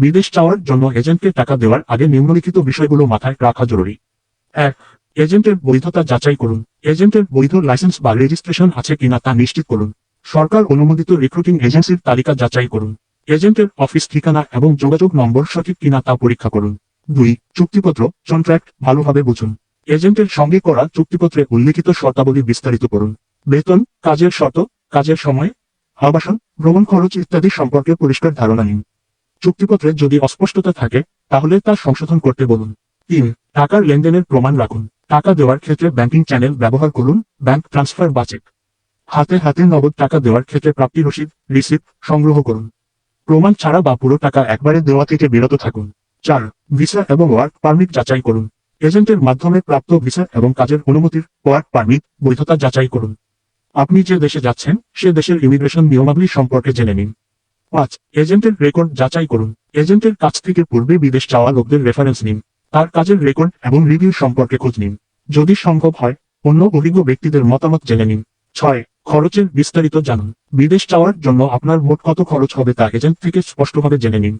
বিদেশ যাওয়ার জন্য এজেন্টকে টাকা দেওয়ার আগে নিম্নলিখিত বিষয়গুলো মাথায় রাখা জরুরি। এক, এজেন্টের বৈধতা যাচাই করুন। এজেন্টের বৈধ লাইসেন্স বা রেজিস্ট্রেশন আছে কিনা তা নিশ্চিত করুন। সরকার অনুমোদিত রিক্রুটিং এজেন্সির তালিকা যাচাই করুন। এজেন্টের অফিস ঠিকানা এবং যোগাযোগ নম্বর সঠিক কিনা তা পরীক্ষা করুন। দুই, চুক্তিপত্র কন্ট্রাক্ট ভালোভাবে বুঝুন। এজেন্টের সঙ্গে করা চুক্তিপত্রে উল্লিখিত শর্তাবলী বিস্তারিত করুন। বেতন, কাজের শর্ত, কাজের সময়, আবাসন, ভ্রমণ খরচ ইত্যাদি সম্পর্কে পরিষ্কার ধারণা নিন। চুক্তিপত্রে যদি অস্পষ্টতা থাকে, তাহলে তা সংশোধন করতে বলুন। তিন, টাকার লেনদেনের প্রমাণ রাখুন। টাকা দেওয়ার ক্ষেত্রে ব্যাংকিং চ্যানেল ব্যবহার করুন ব্যাংক ট্রান্সফার বা চেক হাতে হাতে নগদ টাকা দেওয়ার ক্ষেত্রে প্রাপ্তি রসিদ রিসিপ্ট সংগ্রহ করুন। প্রমাণ ছাড়া বা পুরো টাকা একবারে দেওয়া থেকে বিরত থাকুন। চার ভিসা এবং ওয়ার্ক পারমিট যাচাই করুন। এজেন্টের মাধ্যমে প্রাপ্ত ভিসা এবং কাজের অনুমতির ওয়ার্ক পারমিট বৈধতা যাচাই করুন। আপনি যে দেশে যাচ্ছেন, সে দেশের ইমিগ্রেশন নিয়মাবলী সম্পর্কে জেনে নিন। পাঁচ, এজেন্টের রেকর্ড যাচাই করুন। এজেন্টের কাছ থেকে পূর্বে বিদেশ যাওয়া লোকদের রেফারেন্স নিন। তার কাজের রেকর্ড এবং রিভিউ সম্পর্কে খোঁজ নিন। যদি সম্ভব হয়, অন্য অভিজ্ঞ ব্যক্তিদের মতামত জেনে নিন। ছয়, খরচের বিস্তারিত জানুন। বিদেশ যাওয়ার জন্য আপনার মোট কত খরচ হবে তা এজেন্ট থেকে স্পষ্টভাবে জেনে নিন।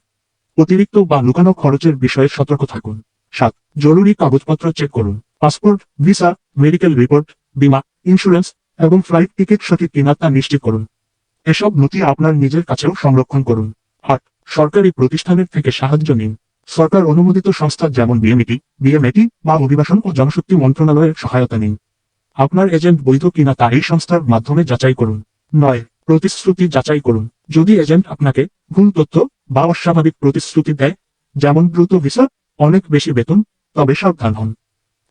অতিরিক্ত বা লুকানো খরচের বিষয়ে সতর্ক থাকুন। সাত, জরুরি কাগজপত্র চেক করুন। পাসপোর্ট, ভিসা মেডিকেল রিপোর্ট বীমা ইন্স্যুরেন্স এবং ফ্লাইট টিকিট সঠিক কিনা তা নিশ্চিত করুন। এসব নথি আপনার নিজের কাছেও সংরক্ষণ করুন। আট, সরকারি প্রতিষ্ঠানের থেকে সাহায্য নিন। সরকার অনুমোদিত সংস্থা যেমন বিএমইটি বিএমএটি বা অভিবাসন ও জনশক্তি মন্ত্রণালয়ের সহায়তা নিন। আপনার এজেন্ট বৈধ কিনা তা এই সংস্থার মাধ্যমে যাচাই করুন। নয়, প্রতিশ্রুতি যাচাই করুন। যদি এজেন্ট আপনাকে ভুল তথ্য বা অস্বাভাবিক প্রতিশ্রুতি দেয়, যেমন দ্রুত ভিসা, অনেক বেশি বেতন, তবে সাবধান হন।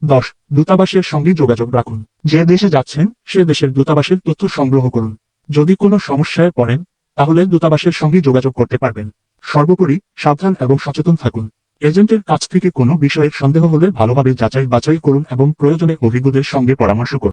দশ, দূতাবাসের সঙ্গে যোগাযোগ রাখুন। যে দেশে যাচ্ছেন, সে দেশের দূতাবাসের তথ্য সংগ্রহ করুন। যদি কোনো সমস্যায় পড়েন, তাহলে দূতাবাসের সঙ্গে যোগাযোগ করতে পারবেন। সর্বোপরি সাবধান এবং সচেতন থাকুন। এজেন্টের কাছ থেকে কোনো বিষয়ের সন্দেহ হলে ভালোভাবে যাচাই বাছাই করুন এবং প্রয়োজনে অভিজ্ঞদের সঙ্গে পরামর্শ করুন।